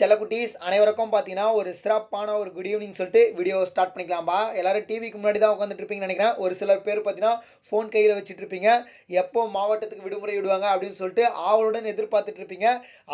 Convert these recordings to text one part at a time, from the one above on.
செல்லக்குட்டீஸ் அனைவருக்கும் பார்த்தீங்கன்னா ஒரு சிறப்பான ஒரு குட் ஈவினிங் சொல்லிட்டு வீடியோ ஸ்டார்ட் பண்ணிக்கலாம்பா. எல்லாரும் டிவிக்கு முன்னாடி தான் உட்காந்துட்டு இருப்பீங்கன்னு நினைக்கிறேன். ஒரு சிலர் பேர் பார்த்தீங்கன்னா ஃபோன் கையில் வச்சுட்டு இருப்பீங்க. எப்போ மாவட்டத்துக்கு விடுமுறை விடுவாங்க அப்படின்னு சொல்லிட்டு ஆவலுடன் எதிர்பார்த்துட்டு இருப்பீங்க.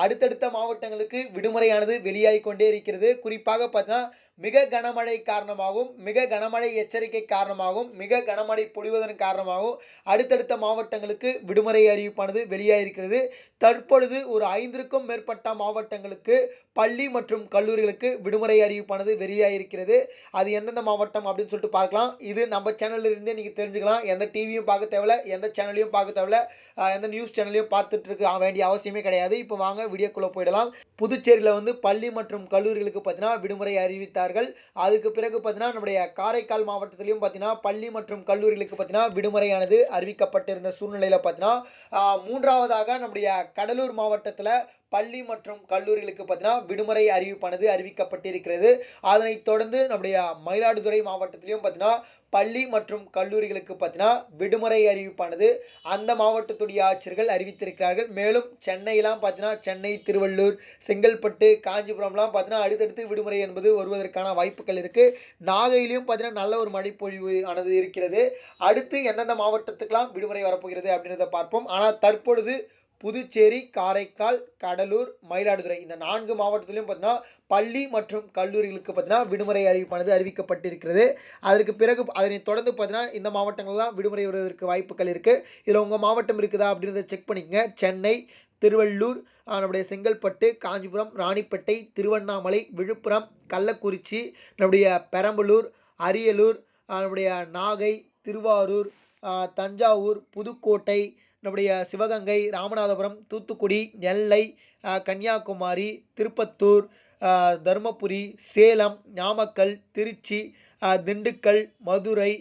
அடுத்தடுத்த மாவட்டங்களுக்கு விடுமுறையானது வெளியாகி கொண்டே இருக்கிறது. குறிப்பாக பார்த்தீங்கன்னா மிக கனமழை காரணமாகவும் மிக கனமழை எச்சரிக்கை காரணமாகவும் மிக கனமழை பொழிவதன் காரணமாகவும் அடுத்தடுத்த மாவட்டங்களுக்கு விடுமுறை அறிவிப்பானது வெளியாகிருக்கிறது தற்பொழுது ஒரு ஐந்திற்கும் மேற்பட்ட மாவட்டங்களுக்கு பள்ளி மற்றும் கல்லூரிகளுக்கு விடுமுறை அறிவிப்பானது வெளியாகிருக்கிறது அது எந்தெந்த மாவட்டம் அப்படின்னு சொல்லிட்டு பார்க்கலாம். இது நம்ம சேனல்ல இருந்தே நீங்கள் தெரிஞ்சுக்கலாம். எந்த டிவியும் பார்க்க தேவையில்ல எந்த சேனலையும் பார்க்க தேவையில்ல எந்த நியூஸ் சேனலையும் பார்த்துட்டு இருக்க வேண்டிய அவசியமே கிடையாது. இப்போ வாங்க வீடியோக்குள்ளே போயிடலாம். புதுச்சேரியில் வந்து பள்ளி மற்றும் கல்லூரிகளுக்கு பார்த்தீங்கன்னா விடுமுறை அறிவித்தார்கள் அதுக்கு பிறகு பார்த்தீங்கன்னா நம்முடைய காரைக்கால் மாவட்டத்திலையும் பார்த்தீங்கன்னா பள்ளி மற்றும் கல்லூரிகளுக்கு பார்த்தீங்கன்னா விடுமுறையானது அறிவிக்கப்பட்டிருந்த சூழ்நிலையில் பார்த்தீங்கன்னா மூன்றாவதாக நம்முடைய கடலூர் மாவட்டத்தில் பள்ளி மற்றும் கல்லூரிகளுக்கு பார்த்தீங்கன்னா விடுமுறை அறிவிப்பானது அறிவிக்கப்பட்டிருக்கிறது. அதனைத் தொடர்ந்து நம்முடைய மயிலாடுதுறை மாவட்டத்திலையும் பார்த்தீங்கன்னா பள்ளி மற்றும் கல்லூரிகளுக்கு பார்த்தீங்கன்னா விடுமுறை அறிவிப்பானது. அந்த மாவட்டத்துடைய ஆட்சியர்கள் அறிவித்திருக்கிறார்கள். மேலும் சென்னையெல்லாம் பார்த்தீங்கன்னா சென்னை திருவள்ளூர் செங்கல்பட்டு காஞ்சிபுரம்லாம் பார்த்தீங்கன்னா அடுத்தடுத்து விடுமுறை என்பது வருவதற்கான வாய்ப்புகள் இருக்குது நாகையிலையும் பார்த்தீங்கன்னா நல்ல ஒரு மழைப்பொழிவு ஆனது இருக்கிறது. அடுத்து எந்தெந்த மாவட்டத்துக்கெல்லாம் விடுமுறை வரப்போகிறது அப்படின்றத பார்ப்போம். ஆனால் தற்பொழுது புதுச்சேரி காரைக்கால் கடலூர் மயிலாடுதுறை. இந்த நான்கு மாவட்டத்திலையும் பார்த்தீங்கன்னா பள்ளி மற்றும் கல்லூரிகளுக்கு பார்த்தீங்கன்னா விடுமுறை அறிவிப்பானது அறிவிக்கப்பட்டிருக்கிறது. அதற்கு பிறகு அதனை தொடர்ந்து பார்த்தீங்கன்னா இந்த மாவட்டங்கள்லாம் விடுமுறை வருவதற்கு வாய்ப்புகள் இருக்குது இதில் உங்கள் மாவட்டம் இருக்குதா அப்படின்றத செக் பண்ணிக்கங்க. சென்னை திருவள்ளூர் நம்முடைய செங்கல்பட்டு காஞ்சிபுரம் ராணிப்பேட்டை திருவண்ணாமலை விழுப்புரம் கள்ளக்குறிச்சி நம்முடைய பெரம்பலூர் அரியலூர் நம்முடைய நாகை திருவாரூர் தஞ்சாவூர் புதுக்கோட்டை நம்முடைய சிவகங்கை ராமநாதபுரம் தூத்துக்குடி நெல்லை கன்னியாகுமரி திருப்பத்தூர் தருமபுரி சேலம் நாமக்கல் திருச்சி திண்டுக்கல் மதுரை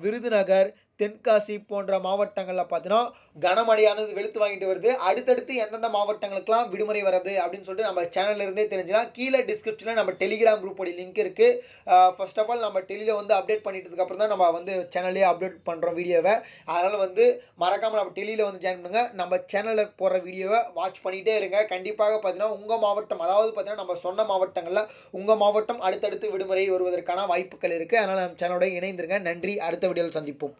விருதுநகர் தென்காசி போன்ற மாவட்டங்களில் பார்த்தீங்கன்னா கனமழையானது வெளுத்து வாங்கிட்டு வருது. அடுத்தடுத்து எந்தெந்த மாவட்டங்களுக்கெல்லாம் விடுமுறை வருது அப்படின்னு சொல்லிட்டு நம்ம சேனல்லேருந்தே தெரிஞ்சுக்கலாம். கீழே டிஸ்கிரிப்ஷனில் நம்ம டெலிகிராம் குரூப்போடைய லிங்க் இருக்குது ஃபர்ஸ்ட் ஆஃப் ஆல் நம்ம டெலியில் வந்து அப்டேட் பண்ணிட்டதுக்கப்புறம் தான் நம்ம வந்து சேனல்லே அப்டேட் பண்ணுறோம் வீடியோவை அதனால் வந்து மறக்காமல் நம்ம டெலியில் வந்து ஜாயின் பண்ணுங்கள் நம்ம சேனலில் போடுற வீடியோவை வாட்ச் பண்ணிகிட்டே இருங்க. கண்டிப்பாக பார்த்தீங்கன்னா உங்கள் மாவட்டம் அதாவது பார்த்தீங்கன்னா நம்ம சொன்ன மாவட்டங்களில் உங்கள் மாவட்டம் அடுத்தடுத்து விடுமுறை வருவதற்கான வாய்ப்புகள் இருக்குது அதனால் நம்ம சேனலோட இணைந்திருங்க. நன்றி. அடுத்த வீடியோவில் சந்திப்போம்.